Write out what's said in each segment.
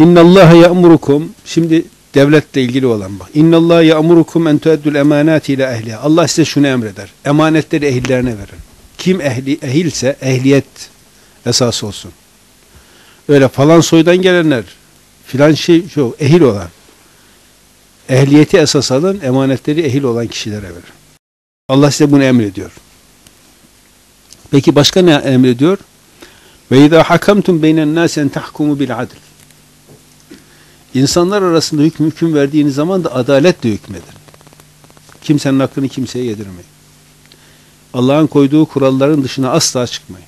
İnnallâhe ya'murukum şimdi devletle ilgili olan bak. İnnallâhe ya'murukum en tueddül emanâti ile ehliha. Allah size şunu emreder. Emanetleri ehillerine verin. Kim ehli, ehilse ehliyet esas olsun. Öyle falan soydan gelenler filan şey şu ehil olan ehliyeti esas alın emanetleri ehil olan kişilere verin. Allah size bunu emrediyor. Peki başka ne emrediyor? Ve izâ hakamtum beynen nâs en tahkumu bil adl. İnsanlar arasında hüküm, hüküm verdiğiniz zaman da adaletle hükmedin. Kimsenin hakkını kimseye yedirmeyin. Allah'ın koyduğu kuralların dışına asla çıkmayın.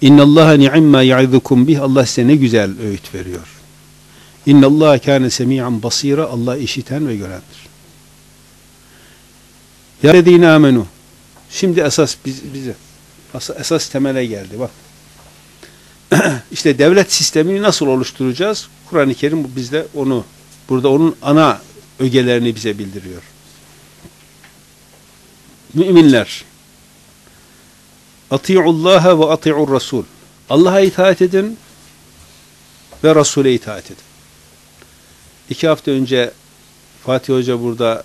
İnna Allah ni'imma ya'izukum bih. Allah size ne güzel öğüt veriyor. İnna Allah kâne semi'an basira. Allah işiten ve görendir. Ya lezîne amenu. Şimdi esas biz, bize esas, temele geldi. Bak. işte devlet sistemini nasıl oluşturacağız? Kur'an-ı Kerim bizde onu burada onun ana ögelerini bize bildiriyor. Müminler Ati'ullaha ve ati'ur Rasul. Allah'a itaat edin ve Resul'e itaat edin. İki hafta önce Fatih Hoca burada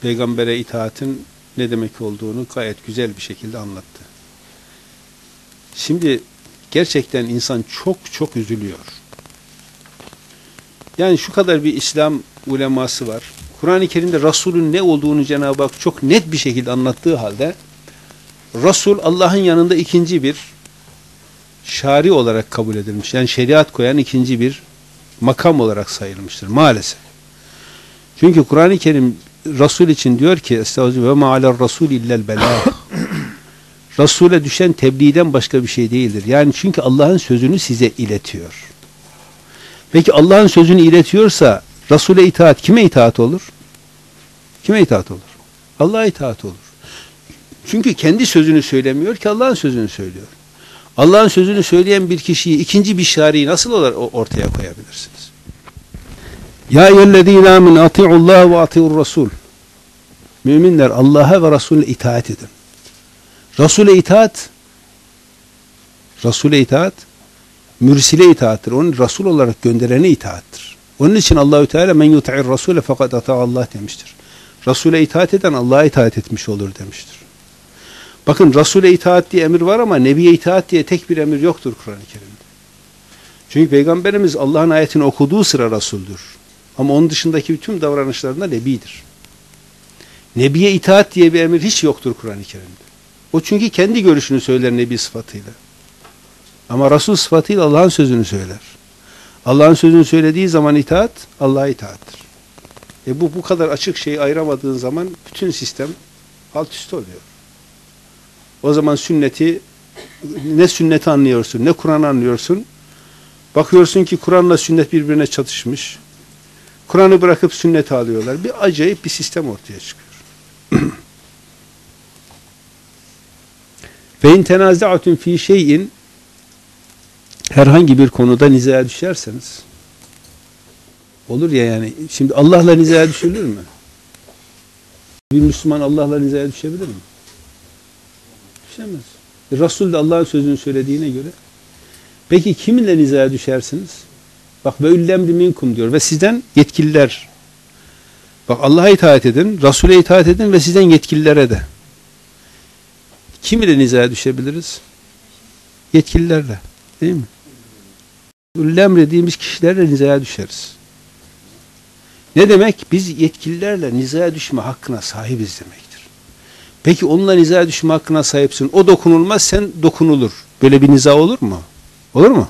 peygambere itaatin ne demek olduğunu gayet güzel bir şekilde anlattı. Şimdi gerçekten insan çok çok üzülüyor. Yani şu kadar bir İslam uleması var. Kur'an-ı Kerim'de Resul'ün ne olduğunu Cenab-ı Hak çok net bir şekilde anlattığı halde Resul Allah'ın yanında ikinci bir şari olarak kabul edilmiş. Yani şeriat koyan ikinci bir makam olarak sayılmıştır maalesef. Çünkü Kur'an-ı Kerim Resul için diyor ki Estağfirullah ve ma'aler Resul illel bela. Resul'e düşen tebliğden başka bir şey değildir. Yani çünkü Allah'ın sözünü size iletiyor. Peki Allah'ın sözünü iletiyorsa Resul'e itaat kime itaat olur? Kime itaat olur? Allah'a itaat olur. Çünkü kendi sözünü söylemiyor ki Allah'ın sözünü söylüyor. Allah'ın sözünü söyleyen bir kişiyi ikinci bir şariyi nasıl ortaya koyabilirsiniz? Ya eyyühellezîne âmin ati'ullâh ve ati'ur Rasul. Müminler Allah'a ve Resul'e itaat edin. Resul'e itaat Resul'e itaat mürsile itaattir. Onun Resul olarak gönderene itaattir. Onun için Allahü Teala men yuta'ir Rasule fakat ata Allah demiştir. Resul'e itaat eden Allah'a itaat etmiş olur demiştir. Bakın Resul'e itaat diye emir var ama Nebi'ye itaat diye tek bir emir yoktur Kur'an-ı Kerim'de. Çünkü Peygamberimiz Allah'ın ayetini okuduğu sıra Resul'dür. Ama onun dışındaki tüm davranışlarında Nebi'dir. Nebi'ye itaat diye bir emir hiç yoktur Kur'an-ı Kerim'de. O çünkü kendi görüşünü söyler Nebi sıfatıyla. Ama Resul sıfatıyla Allah'ın sözünü söyler. Allah'ın sözünü söylediği zaman itaat, Allah'a itaattir. E bu bu kadar açık şeyi ayıramadığın zaman bütün sistem alt üst oluyor. O zaman sünneti ne sünneti anlıyorsun, ne Kur'an'ı anlıyorsun. Bakıyorsun ki Kur'an'la sünnet birbirine çatışmış. Kur'an'ı bırakıp sünneti alıyorlar. Bir acayip bir sistem ortaya çıkıyor. Ve in tenaza'atun fi şeyin herhangi bir konuda nizaya düşerseniz olur ya yani şimdi Allah'la nizaya düşülür mü? Bir Müslüman Allah'la nizaya düşebilir mi? Düşemez. E, Resul de Allah'ın sözünü söylediğine göre peki kiminle nizaya düşersiniz? Bak ve üllemri minkum diyor ve sizden yetkililer bak Allah'a itaat edin, Resul'e itaat edin ve sizden yetkililere de kim ile nizaya düşebiliriz? Yetkililerle. Değil mi? Dediğimiz kişilerle nizaya düşeriz. Ne demek? Biz yetkililerle nizaya düşme hakkına sahibiz demektir. Peki onunla nizaya düşme hakkına sahipsin. O dokunulmaz, sen dokunulur. Böyle bir niza olur mu? Olur mu?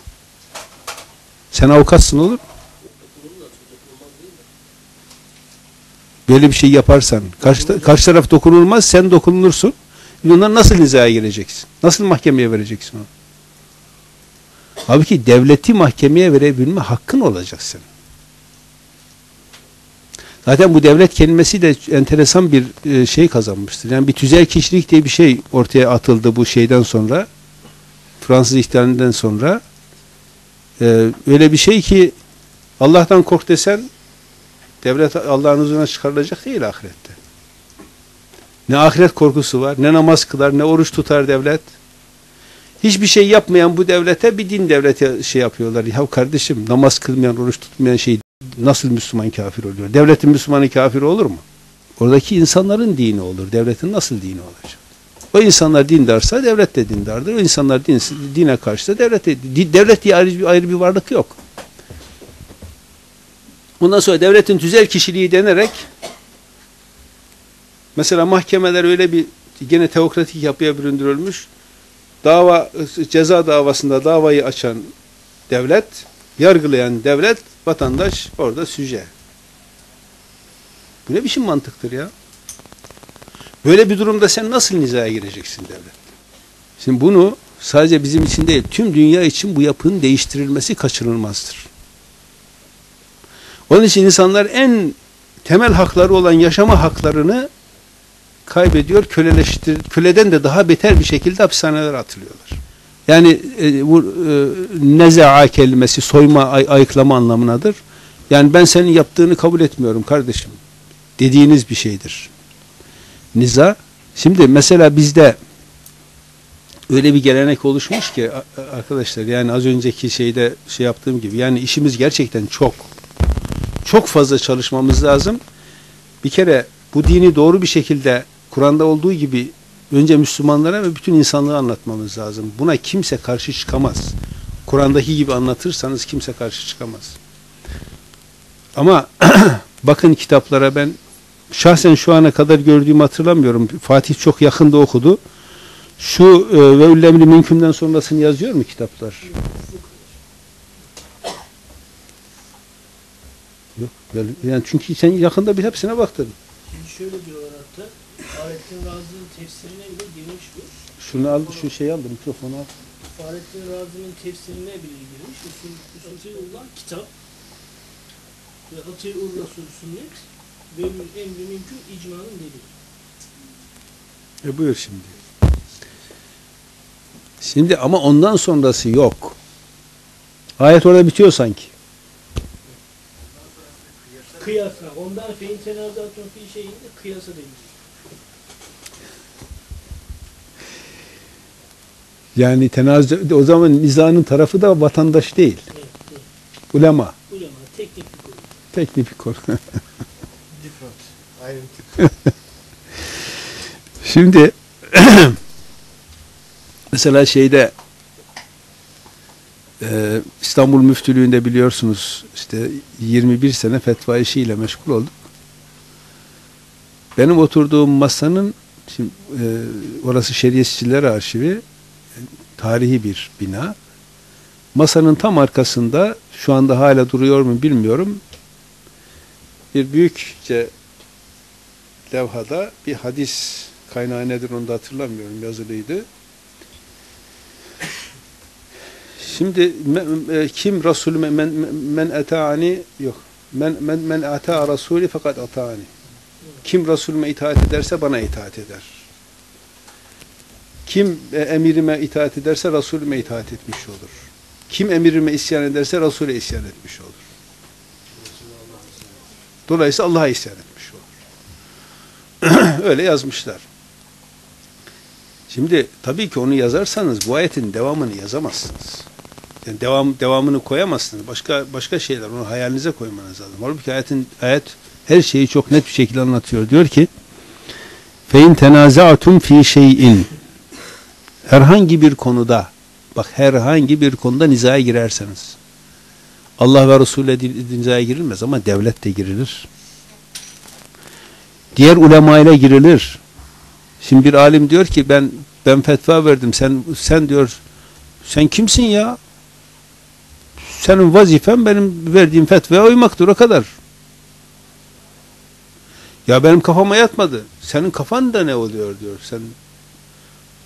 Sen avukatsın olur mu? Böyle bir şey yaparsan, karşı, karşı taraf dokunulmaz, sen dokunulursun. Bunlar nasıl nizaya gireceksin? Nasıl mahkemeye vereceksin onu? Halbuki devleti mahkemeye verebilme hakkın olacak senin. Zaten bu devlet kelimesi de enteresan bir e, şey kazanmıştır. Yani bir tüzel kişilik diye bir şey ortaya atıldı bu şeyden sonra. Fransız ihtilalinden sonra. Ee, öyle bir şey ki Allah'tan kork desen devlet Allah'ın huzuruna çıkarılacak değil ahirette. Ne ahiret korkusu var, ne namaz kılar, ne oruç tutar devlet. Hiçbir şey yapmayan bu devlete bir din devleti şey yapıyorlar. Ya kardeşim namaz kılmayan, oruç tutmayan şey nasıl Müslüman kafir oluyor? Devletin Müslümanı kafir olur mu? Oradaki insanların dini olur. Devletin nasıl dini olacak? O insanlar dindarsa devlet de dindardır. O insanlar din, dine karşı da devlet de, devlet diye ayrı, ayrı bir varlık yok. Bundan sonra devletin tüzel kişiliği denerek mesela mahkemeler öyle bir gene teokratik yapıya büründürülmüş. Dava ceza davasında davayı açan devlet, yargılayan devlet, vatandaş orada süce. Bu ne biçim mantıktır ya? Böyle bir durumda sen nasıl nizaya gireceksin devlet? Şimdi bunu sadece bizim için değil, tüm dünya için bu yapının değiştirilmesi kaçınılmazdır. Onun için insanlar en temel hakları olan yaşama haklarını kaybediyor, köleleştir, köleden de daha beter bir şekilde hapishanelere atılıyorlar. Yani e, bu e, nezaa kelimesi soyma, ay, ayıklama anlamınadır. Yani ben senin yaptığını kabul etmiyorum kardeşim. Dediğiniz bir şeydir. Niza. Şimdi mesela bizde öyle bir gelenek oluşmuş ki arkadaşlar yani az önceki şeyde şey yaptığım gibi yani işimiz gerçekten çok. Çok fazla çalışmamız lazım. Bir kere bu dini doğru bir şekilde Kur'an'da olduğu gibi önce Müslümanlara ve bütün insanlığı anlatmamız lazım. Buna kimse karşı çıkamaz. Kur'an'daki gibi anlatırsanız kimse karşı çıkamaz. Ama bakın kitaplara ben şahsen şu ana kadar gördüğümü hatırlamıyorum. Fatih çok yakında okudu. Şu e, ve üllemli mümkünden sonrasını yazıyor mu kitaplar? Yok. Yani çünkü sen yakında bir hepsine baktın. Şimdi şöyle diyorlar. Fahrettin Razi'nin tefsirine bile girmiş bu. Şunu al, şu şeyi al, mikrofonu al. Fahrettin Razi'nin tefsirine bile girmiş. Usul, Usulullah kitap ve Ati'ur Resul sünnet ve emri mümkün icmanın delili. E buyur şimdi. Şimdi ama ondan sonrası yok. Ayet orada bitiyor sanki. Kıyasla. Ondan fein tenazatun fi şeyinde kıyasa denir. Yani tenazu o zaman nizanın tarafı da vatandaş değil. Evet, evet. Ulema. Ulema teknik bir konu. Teknik bir konu. Şimdi mesela şeyde e, İstanbul Müftülüğü'nde biliyorsunuz işte 21 sene fetva işiyle meşgul olduk. Benim oturduğum masanın şimdi e, orası Şeriyetçiler Arşivi tarihi bir bina. Masanın tam arkasında şu anda hala duruyor mu bilmiyorum. Bir büyükçe levhada bir hadis kaynağı nedir onu da hatırlamıyorum yazılıydı. Şimdi e, kim Resul men men, men eta'ani yok. Men men men ata Resulü fakat ata'ani. Kim Resulüme itaat ederse bana itaat eder. Kim e, emirime itaat ederse Resulüme itaat etmiş olur. Kim emirime isyan ederse Resul'e isyan etmiş olur. Dolayısıyla Allah'a isyan etmiş olur. Öyle yazmışlar. Şimdi tabii ki onu yazarsanız bu ayetin devamını yazamazsınız. Yani devam devamını koyamazsınız. Başka başka şeyler onu hayalinize koymanız lazım. Halbuki ayetin ayet her şeyi çok net bir şekilde anlatıyor. Diyor ki: "Fein tenaza'tum fi şey'in" herhangi bir konuda bak herhangi bir konuda nizaya girerseniz Allah ve Resulü nizaya girilmez ama devlet de girilir. Diğer ulema ile girilir. Şimdi bir alim diyor ki ben ben fetva verdim. Sen sen diyor sen kimsin ya? Senin vazifen benim verdiğim fetvaya uymaktır o kadar. Ya benim kafama yatmadı. Senin kafan da ne oluyor diyor. Sen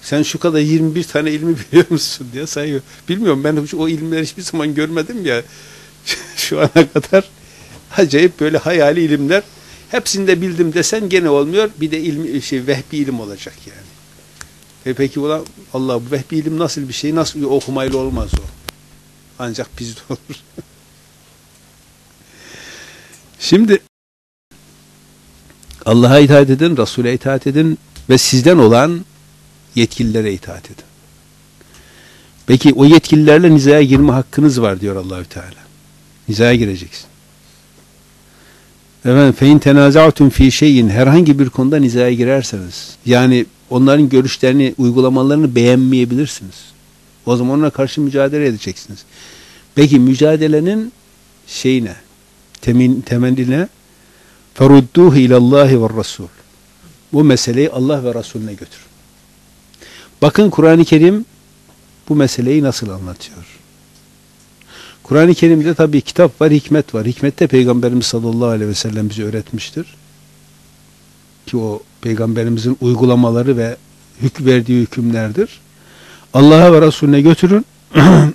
sen şu kadar 21 tane ilmi biliyor musun diye sayıyor. Bilmiyorum ben o ilimleri hiçbir zaman görmedim ya. şu ana kadar acayip böyle hayali ilimler. Hepsini de bildim desen gene olmuyor. Bir de ilmi, şey, vehbi ilim olacak yani. E peki ulan Allah bu vehbi ilim nasıl bir şey? Nasıl okumayla olmaz o? Ancak bizde olur. Şimdi Allah'a itaat edin, Resul'e itaat edin ve sizden olan yetkililere itaat edin. Peki o yetkililerle nizaya girme hakkınız var diyor Allahü Teala. Nizaya gireceksin. Efendim fein tenaza'tum fi şeyin herhangi bir konuda nizaya girerseniz yani onların görüşlerini, uygulamalarını beğenmeyebilirsiniz. O zaman onlara karşı mücadele edeceksiniz. Peki mücadelenin şeyine, temin, temeline ferudduhu ilallahi ve rasul. Bu meseleyi Allah ve Resulüne götür. Bakın Kur'an-ı Kerim bu meseleyi nasıl anlatıyor? Kur'an-ı Kerim'de tabii kitap var, hikmet var. Hikmette Peygamberimiz sallallahu aleyhi ve sellem bize öğretmiştir. Ki o Peygamberimizin uygulamaları ve hük verdiği hükümlerdir. Allah'a ve Resulüne götürün.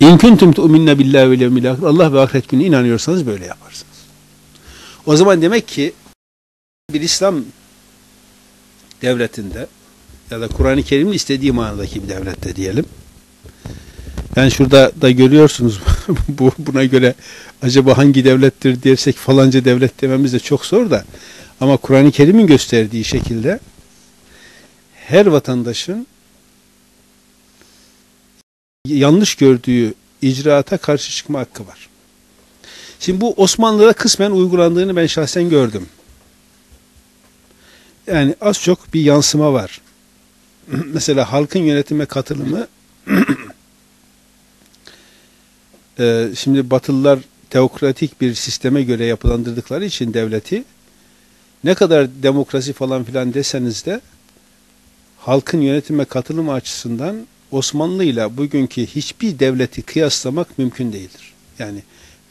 İn kuntum tu'minne billahi ve yevmil ahir. Allah ve ahiret gününe inanıyorsanız böyle yaparsınız. O zaman demek ki bir İslam devletinde ya da Kur'an-ı Kerim'in istediği manadaki bir devlette diyelim. Yani şurada da görüyorsunuz bu buna göre acaba hangi devlettir dersek falanca devlet dememiz de çok zor da ama Kur'an-ı Kerim'in gösterdiği şekilde her vatandaşın yanlış gördüğü icraata karşı çıkma hakkı var. Şimdi bu Osmanlı'da kısmen uygulandığını ben şahsen gördüm. Yani az çok bir yansıma var. Mesela halkın yönetime katılımı e, şimdi Batılılar teokratik bir sisteme göre yapılandırdıkları için devleti ne kadar demokrasi falan filan deseniz de halkın yönetime katılımı açısından Osmanlı ile bugünkü hiçbir devleti kıyaslamak mümkün değildir. Yani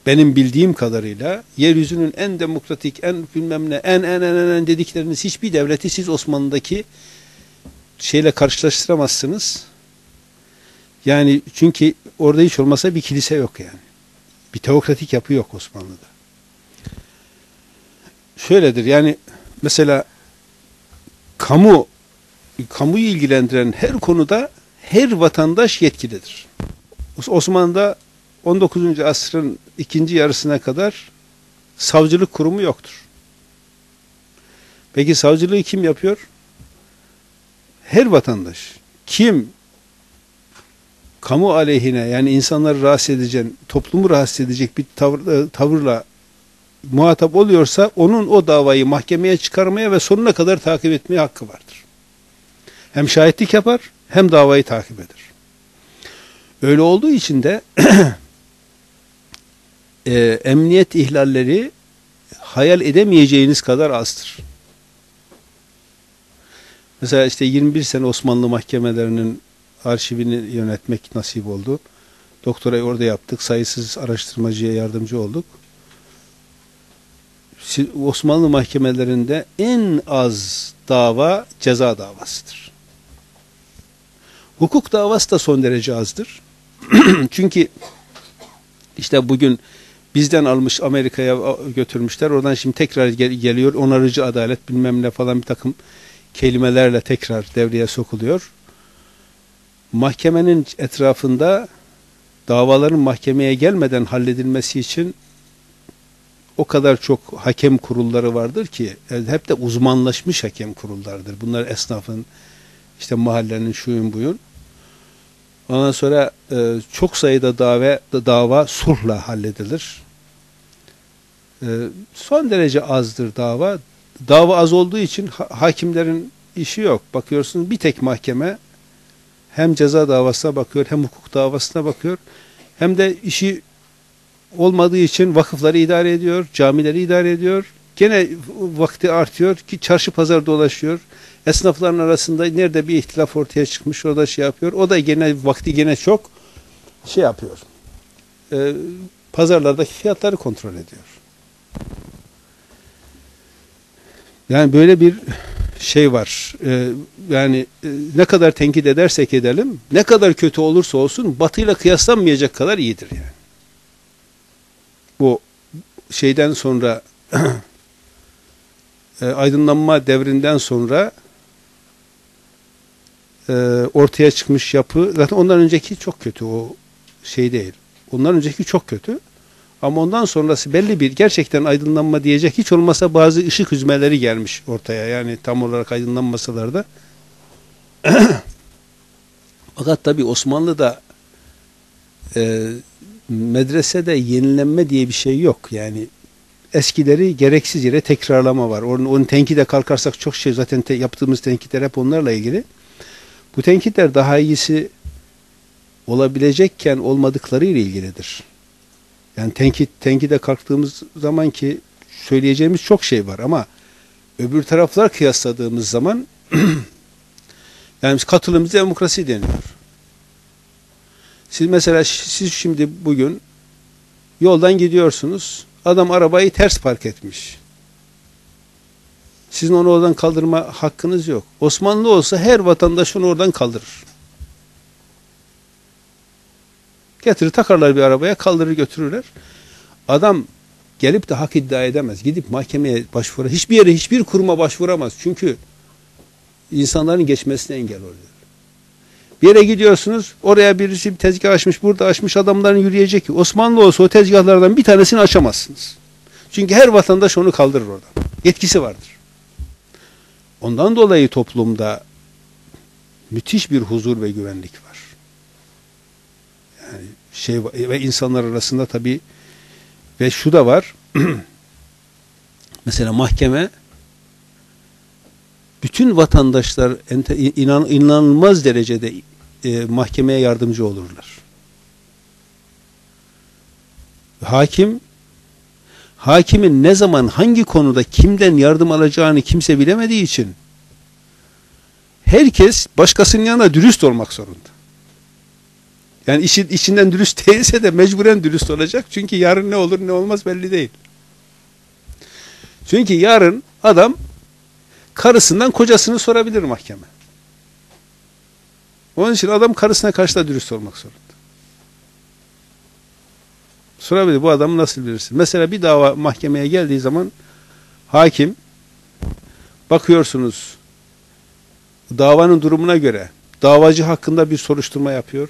benim bildiğim kadarıyla yeryüzünün en demokratik, en bilmem ne, en en en en, en dedikleriniz hiçbir devleti siz Osmanlı'daki şeyle karşılaştıramazsınız. Yani çünkü orada hiç olmasa bir kilise yok yani. Bir teokratik yapı yok Osmanlı'da. Şöyledir yani mesela kamu kamuyu ilgilendiren her konuda her vatandaş yetkilidir. Osmanlı'da 19. asrın ikinci yarısına kadar savcılık kurumu yoktur. Peki savcılığı kim yapıyor? Her vatandaş. Kim kamu aleyhine yani insanları rahatsız edecek, toplumu rahatsız edecek bir tavır, tavırla muhatap oluyorsa onun o davayı mahkemeye çıkarmaya ve sonuna kadar takip etmeye hakkı vardır. Hem şahitlik yapar hem davayı takip eder. Öyle olduğu için de e, emniyet ihlalleri hayal edemeyeceğiniz kadar azdır. Mesela işte 21 sene Osmanlı mahkemelerinin arşivini yönetmek nasip oldu. Doktorayı orada yaptık. Sayısız araştırmacıya yardımcı olduk. Osmanlı mahkemelerinde en az dava ceza davasıdır. Hukuk davası da son derece azdır. Çünkü işte bugün bizden almış Amerika'ya götürmüşler. Oradan şimdi tekrar gel geliyor. Onarıcı adalet bilmem ne falan bir takım kelimelerle tekrar devreye sokuluyor. Mahkemenin etrafında davaların mahkemeye gelmeden halledilmesi için o kadar çok hakem kurulları vardır ki hep de uzmanlaşmış hakem kurullardır. Bunlar esnafın, işte mahallenin şuyun buyun. Ondan sonra e, çok sayıda dava, dava sulhla halledilir. E, son derece azdır dava. Dava az olduğu için ha hakimlerin işi yok. Bakıyorsunuz bir tek mahkeme hem ceza davasına bakıyor hem hukuk davasına bakıyor. Hem de işi olmadığı için vakıfları idare ediyor, camileri idare ediyor. Gene vakti artıyor ki çarşı pazar dolaşıyor. Esnafların arasında nerede bir ihtilaf ortaya çıkmış orada şey yapıyor. O da gene vakti gene çok şey yapıyor. E, pazarlardaki fiyatları kontrol ediyor. Yani böyle bir şey var. E, yani e, ne kadar tenkit edersek edelim, ne kadar kötü olursa olsun batıyla kıyaslanmayacak kadar iyidir yani. Bu şeyden sonra e, aydınlanma devrinden sonra e, ortaya çıkmış yapı zaten ondan önceki çok kötü o şey değil. Ondan önceki çok kötü. Ama ondan sonrası belli bir gerçekten aydınlanma diyecek hiç olmasa bazı ışık hüzmeleri gelmiş ortaya. Yani tam olarak aydınlanmasalar da Fakat tabi Osmanlı'da e, medresede yenilenme diye bir şey yok. Yani eskileri gereksiz yere tekrarlama var. Onun, onun tenkide kalkarsak çok şey zaten te, yaptığımız tenkitler hep onlarla ilgili. Bu tenkitler daha iyisi olabilecekken olmadıkları ile ilgilidir. Yani tenkit tenkide kalktığımız zaman ki söyleyeceğimiz çok şey var ama öbür taraflar kıyasladığımız zaman yani katılımcı demokrasi deniyor. Siz mesela siz şimdi bugün yoldan gidiyorsunuz. Adam arabayı ters park etmiş. Sizin onu oradan kaldırma hakkınız yok. Osmanlı olsa her vatandaş onu oradan kaldırır. Getirir takarlar bir arabaya kaldırır götürürler. Adam gelip de hak iddia edemez. Gidip mahkemeye başvurur. Hiçbir yere hiçbir kuruma başvuramaz. Çünkü insanların geçmesine engel oluyor. Bir yere gidiyorsunuz, oraya birisi bir tezgah açmış, burada açmış adamların yürüyecek. Osmanlı olsa o tezgahlardan bir tanesini açamazsınız. Çünkü her vatandaş onu kaldırır oradan. Yetkisi vardır. Ondan dolayı toplumda müthiş bir huzur ve güvenlik var. Yani şey ve insanlar arasında tabii ve şu da var. mesela mahkeme bütün vatandaşlar inan, inanılmaz derecede e, mahkemeye yardımcı olurlar. Hakim hakimin ne zaman hangi konuda kimden yardım alacağını kimse bilemediği için herkes başkasının yanında dürüst olmak zorunda. Yani işi, içinden dürüst değilse de mecburen dürüst olacak. Çünkü yarın ne olur ne olmaz belli değil. Çünkü yarın adam karısından kocasını sorabilir mahkeme. Onun için adam karısına karşı da dürüst olmak zorunda. Sorabilir bu adamı nasıl bilirsin? Mesela bir dava mahkemeye geldiği zaman hakim bakıyorsunuz davanın durumuna göre davacı hakkında bir soruşturma yapıyor.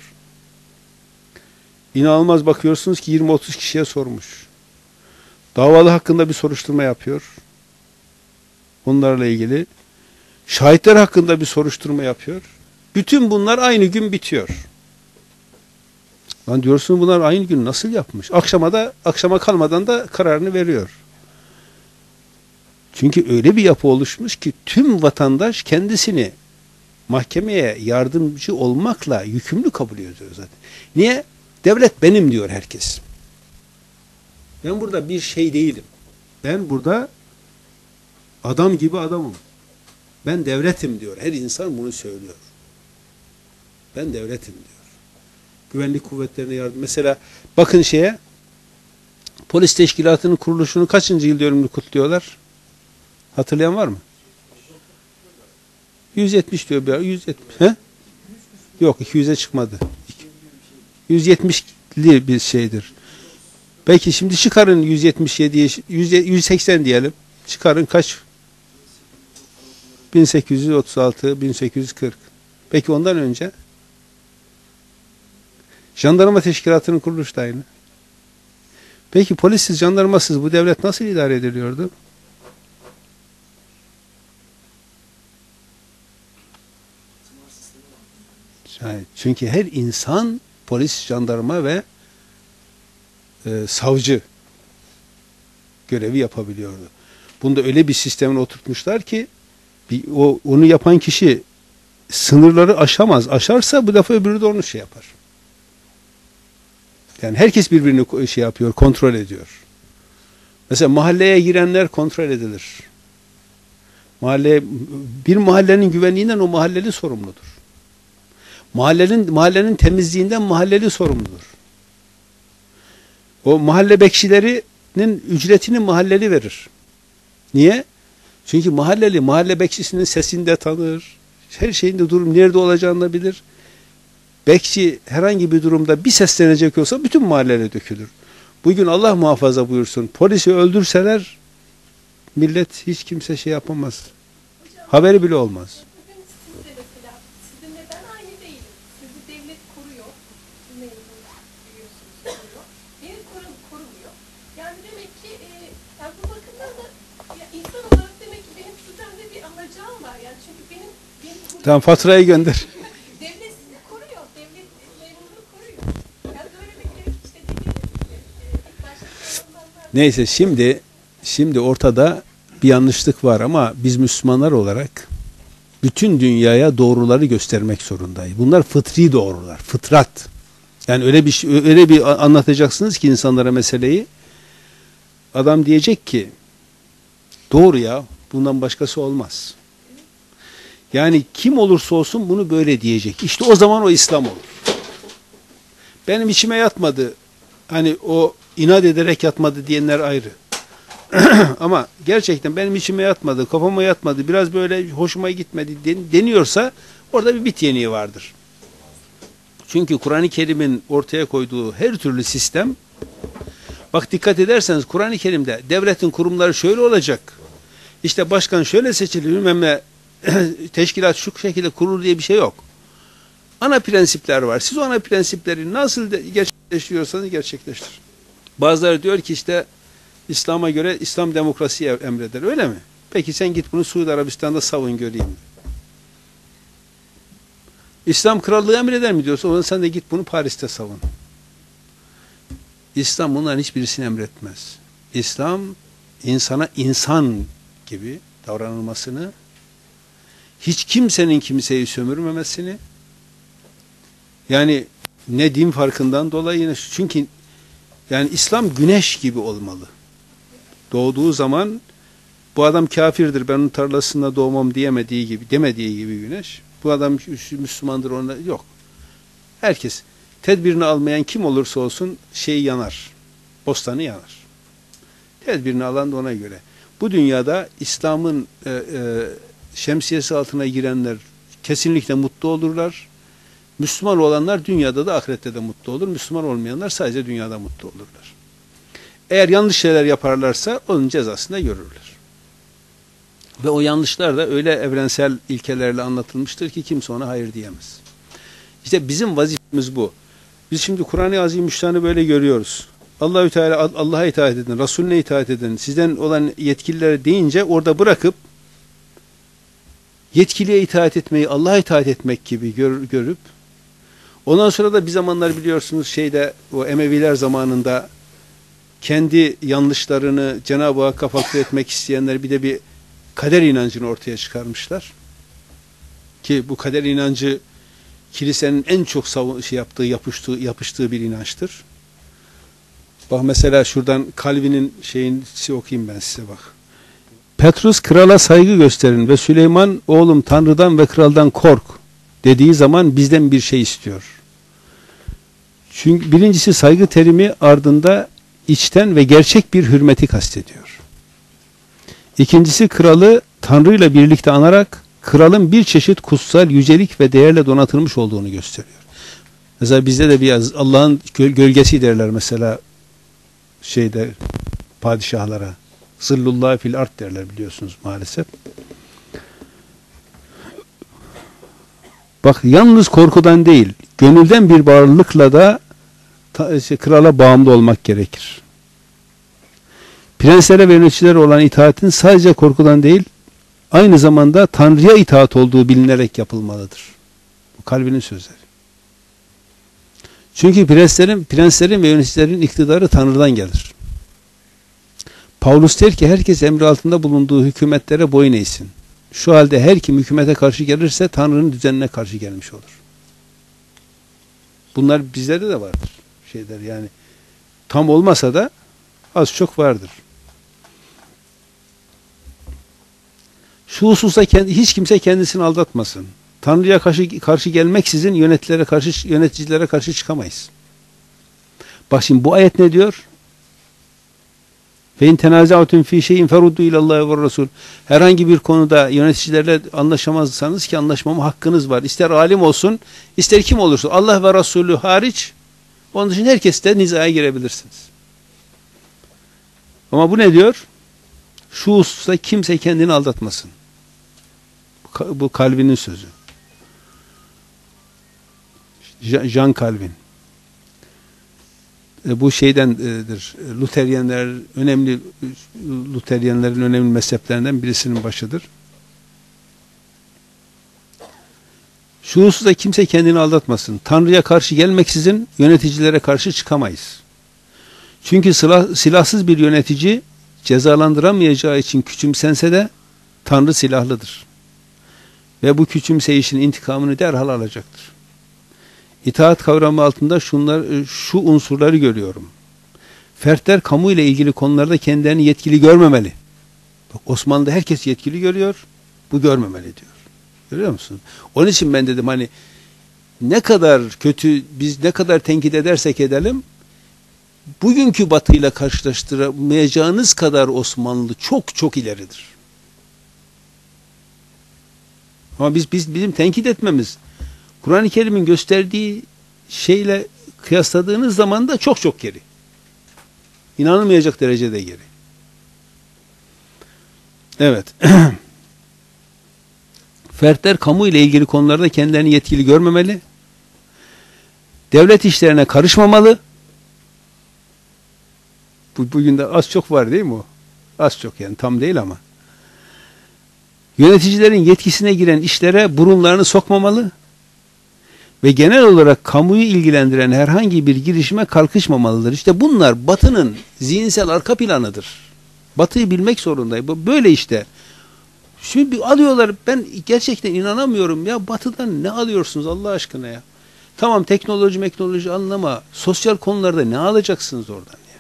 İnanılmaz bakıyorsunuz ki 20-30 kişiye sormuş. Davalı hakkında bir soruşturma yapıyor. Onlarla ilgili. Şahitler hakkında bir soruşturma yapıyor. Bütün bunlar aynı gün bitiyor. Lan diyorsun bunlar aynı gün nasıl yapmış? Akşama da akşama kalmadan da kararını veriyor. Çünkü öyle bir yapı oluşmuş ki tüm vatandaş kendisini mahkemeye yardımcı olmakla yükümlü kabul ediyor zaten. Niye? Devlet benim diyor herkes. Ben burada bir şey değilim. Ben burada adam gibi adamım. Ben devletim diyor. Her insan bunu söylüyor. Ben devletim diyor. Güvenlik kuvvetlerine yardım. Mesela bakın şeye polis teşkilatının kuruluşunu kaçıncı yıl dönümünü kutluyorlar? Hatırlayan var mı? 170 diyor. 170. He? Yok 200'e çıkmadı. 170'li bir şeydir. Peki şimdi çıkarın 177'ye 180 diyelim. Çıkarın kaç? 1836, 1840. Peki ondan önce jandarma teşkilatının kuruluşu da aynı. Peki polissiz, jandarmasız bu devlet nasıl idare ediliyordu? Çünkü her insan polis, jandarma ve e, savcı görevi yapabiliyordu. Bunda öyle bir sistemin oturtmuşlar ki bir, o, onu yapan kişi sınırları aşamaz. Aşarsa bu defa öbürü de onu şey yapar. Yani herkes birbirini şey yapıyor, kontrol ediyor. Mesela mahalleye girenler kontrol edilir. Mahalle bir mahallenin güvenliğinden o mahalleli sorumludur. Mahallenin mahallenin temizliğinden mahalleli sorumludur. O mahalle bekçilerinin ücretini mahalleli verir. Niye? Çünkü mahalleli mahalle bekçisinin sesini de tanır. Her şeyinde durum nerede olacağını da bilir. Bekçi herhangi bir durumda bir seslenecek olsa bütün mahallele dökülür. Bugün Allah muhafaza buyursun. Polisi öldürseler millet hiç kimse şey yapamaz. Haberi bile olmaz. Tamam faturayı gönder. Neyse şimdi şimdi ortada bir yanlışlık var ama biz Müslümanlar olarak bütün dünyaya doğruları göstermek zorundayız. Bunlar fıtri doğrular, fıtrat. Yani öyle bir şey, öyle bir anlatacaksınız ki insanlara meseleyi. Adam diyecek ki doğru ya bundan başkası olmaz. Yani kim olursa olsun bunu böyle diyecek. İşte o zaman o İslam olur. Benim içime yatmadı. Hani o inat ederek yatmadı diyenler ayrı. Ama gerçekten benim içime yatmadı, kafama yatmadı, biraz böyle hoşuma gitmedi den- deniyorsa orada bir bit yeniği vardır. Çünkü Kur'an-ı Kerim'in ortaya koyduğu her türlü sistem bak dikkat ederseniz Kur'an-ı Kerim'de devletin kurumları şöyle olacak. İşte başkan şöyle seçilir, bilmem ne teşkilat şu şekilde kurulur diye bir şey yok. Ana prensipler var. Siz o ana prensipleri nasıl gerçekleştiriyorsanız gerçekleştir. Bazıları diyor ki işte İslam'a göre İslam demokrasiyi emreder. Öyle mi? Peki sen git bunu Suudi Arabistan'da savun göreyim. İslam krallığı emreder mi diyorsa o zaman sen de git bunu Paris'te savun. İslam bunların hiçbirisini emretmez. İslam insana insan gibi davranılmasını, hiç kimsenin kimseyi sömürmemesini, yani ne din farkından dolayı ne çünkü yani İslam güneş gibi olmalı. Doğduğu zaman bu adam kafirdir ben onun tarlasında doğmam diyemediği gibi demediği gibi güneş. Bu adam Müslümandır ona yok. Herkes tedbirini almayan kim olursa olsun şey yanar. Bostanı yanar. Tedbirini alan da ona göre. Bu dünyada İslam'ın e, e, şemsiyesi altına girenler kesinlikle mutlu olurlar. Müslüman olanlar dünyada da ahirette de mutlu olur. Müslüman olmayanlar sadece dünyada mutlu olurlar. Eğer yanlış şeyler yaparlarsa onun cezasını görürler. Ve o yanlışlar da öyle evrensel ilkelerle anlatılmıştır ki kimse ona hayır diyemez. İşte bizim vazifemiz bu. Biz şimdi Kur'an-ı Azimüşşan'ı böyle görüyoruz. Allahü Teala Allah'a itaat edin, Resulüne itaat edin. Sizden olan yetkililere deyince orada bırakıp yetkiliye itaat etmeyi Allah'a itaat etmek gibi gör, görüp ondan sonra da bir zamanlar biliyorsunuz şeyde o Emeviler zamanında kendi yanlışlarını Cenab-ı Hakk'a fakir etmek isteyenler bir de bir kader inancını ortaya çıkarmışlar. Ki bu kader inancı kilisenin en çok şey yaptığı, yapıştığı, yapıştığı bir inançtır. Bak mesela şuradan Kalvin'in şeyini okuyayım ben size bak. Petrus krala saygı gösterin ve Süleyman oğlum Tanrı'dan ve kraldan kork dediği zaman bizden bir şey istiyor. Çünkü birincisi saygı terimi ardında içten ve gerçek bir hürmeti kastediyor. İkincisi kralı Tanrı ile birlikte anarak kralın bir çeşit kutsal, yücelik ve değerle donatılmış olduğunu gösteriyor. Mesela bizde de bir Allah'ın gölgesi derler mesela şeyde padişahlara. Zillullah fil art derler biliyorsunuz maalesef. Bak yalnız korkudan değil, gönülden bir bağlılıkla da krala bağımlı olmak gerekir. Prenslere ve yöneticilere olan itaatin sadece korkudan değil, aynı zamanda Tanrı'ya itaat olduğu bilinerek yapılmalıdır. Bu kalbinin sözleri. Çünkü prenslerin, prenslerin ve yöneticilerin iktidarı Tanrı'dan gelir. Paulus der ki herkes emri altında bulunduğu hükümetlere boyun eğsin. Şu halde her kim hükümete karşı gelirse Tanrı'nın düzenine karşı gelmiş olur. Bunlar bizlerde de vardır. Şeyler yani tam olmasa da az çok vardır. Şu hususta kendi, hiç kimse kendisini aldatmasın. Tanrı'ya karşı, karşı gelmeksizin yöneticilere karşı, yöneticilere karşı çıkamayız. Bak şimdi bu ayet ne diyor? Fe in tenazaatun fi şeyin feruddu ilallahi ve rasul. Herhangi bir konuda yöneticilerle anlaşamazsanız ki anlaşmama hakkınız var. İster alim olsun, ister kim olursa Allah ve Resulü hariç onun için herkesle nizaya girebilirsiniz. Ama bu ne diyor? Şu hususta kimse kendini aldatmasın. Bu Calvin'in sözü. Jean Calvin. Bu şeydendir. Luteryenler önemli Luteryenlerin önemli mezheplerinden birisinin başıdır. Şu hususta kimse kendini aldatmasın. Tanrı'ya karşı gelmeksizin yöneticilere karşı çıkamayız. Çünkü silah, silahsız bir yönetici cezalandıramayacağı için küçümsense de Tanrı silahlıdır. Ve bu küçümseyişin intikamını derhal alacaktır. İtaat kavramı altında şunlar, şu unsurları görüyorum. Fertler kamu ile ilgili konularda kendilerini yetkili görmemeli. Bak Osmanlı'da herkes yetkili görüyor, bu görmemeli diyor. Görüyor musun? Onun için ben dedim hani ne kadar kötü, biz ne kadar tenkit edersek edelim, bugünkü batıyla karşılaştıramayacağınız kadar Osmanlı çok çok ileridir. Ama biz, biz bizim tenkit etmemiz Kur'an-ı Kerim'in gösterdiği şeyle kıyasladığınız zaman da çok çok geri. İnanılmayacak derecede geri. Evet. Fertler kamu ile ilgili konularda kendilerini yetkili görmemeli. Devlet işlerine karışmamalı. Bu, bugün de az çok var değil mi o? Az çok yani tam değil ama. Yöneticilerin yetkisine giren işlere burunlarını sokmamalı ve genel olarak kamuyu ilgilendiren herhangi bir girişime kalkışmamalıdır. İşte bunlar Batı'nın zihinsel arka planıdır. Batı'yı bilmek zorundayız. Böyle işte. Şimdi alıyorlar ben gerçekten inanamıyorum ya Batı'dan ne alıyorsunuz Allah aşkına ya. Tamam teknoloji teknoloji anlama. Sosyal konularda ne alacaksınız oradan ya.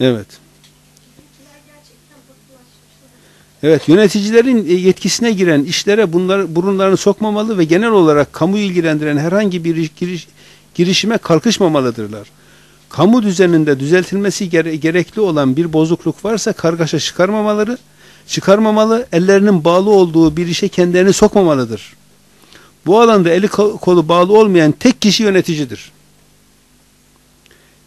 Evet. Evet, yöneticilerin yetkisine giren işlere bunlar burunlarını sokmamalı ve genel olarak kamuyu ilgilendiren herhangi bir giriş, girişime kalkışmamalıdırlar. Kamu düzeninde düzeltilmesi gere gerekli olan bir bozukluk varsa kargaşa çıkarmamaları, çıkarmamalı, ellerinin bağlı olduğu bir işe kendilerini sokmamalıdır. Bu alanda eli kolu bağlı olmayan tek kişi yöneticidir.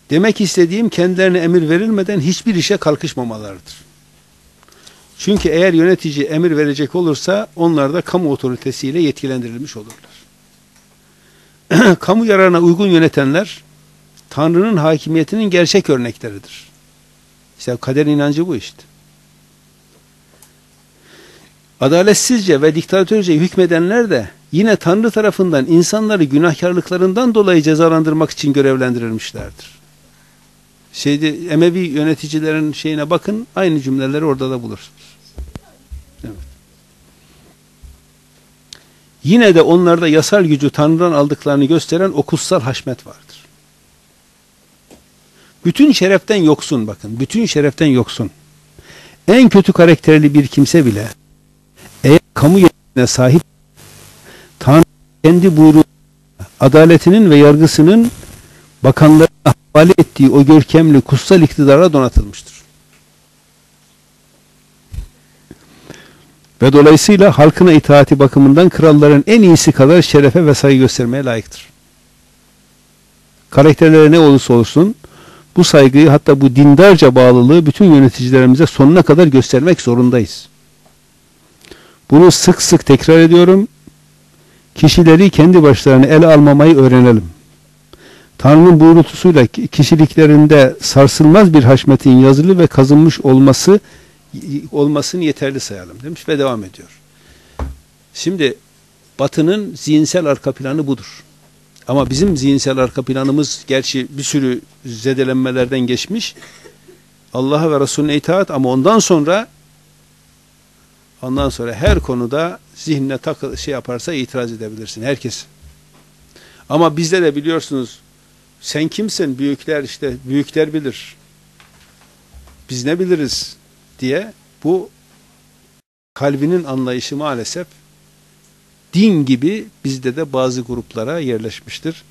Demek istediğim kendilerine emir verilmeden hiçbir işe kalkışmamalarıdır. Çünkü eğer yönetici emir verecek olursa onlar da kamu otoritesiyle yetkilendirilmiş olurlar. kamu yararına uygun yönetenler Tanrı'nın hakimiyetinin gerçek örnekleridir. İşte kader inancı bu işte. Adaletsizce ve diktatörce hükmedenler de yine Tanrı tarafından insanları günahkarlıklarından dolayı cezalandırmak için görevlendirilmişlerdir. Şeyde Emevi yöneticilerin şeyine bakın aynı cümleleri orada da bulursunuz. Evet. Yine de onlarda yasal gücü Tanrı'dan aldıklarını gösteren o kutsal haşmet vardır. Bütün şereften yoksun bakın. Bütün şereften yoksun. En kötü karakterli bir kimse bile eğer kamu yetkisine sahip Tanrı kendi buyruğu adaletinin ve yargısının bakanlarına havale ettiği o görkemli kutsal iktidara donatılmıştır. Ve dolayısıyla halkına itaati bakımından kralların en iyisi kadar şerefe ve saygı göstermeye layıktır. Karakterleri ne olursa olsun bu saygıyı hatta bu dindarca bağlılığı bütün yöneticilerimize sonuna kadar göstermek zorundayız. Bunu sık sık tekrar ediyorum. Kişileri kendi başlarına ele almamayı öğrenelim. Tanrı'nın buyrutusuyla kişiliklerinde sarsılmaz bir haşmetin yazılı ve kazınmış olması olmasını yeterli sayalım demiş ve devam ediyor. Şimdi Batı'nın zihinsel arka planı budur. Ama bizim zihinsel arka planımız gerçi bir sürü zedelenmelerden geçmiş. Allah'a ve Resulüne itaat ama ondan sonra ondan sonra her konuda zihnine takıl şey yaparsa itiraz edebilirsin. Herkes. Ama bizde de biliyorsunuz sen kimsin? Büyükler işte büyükler bilir. Biz ne biliriz diye bu kalbinin anlayışı maalesef din gibi bizde de bazı gruplara yerleşmiştir.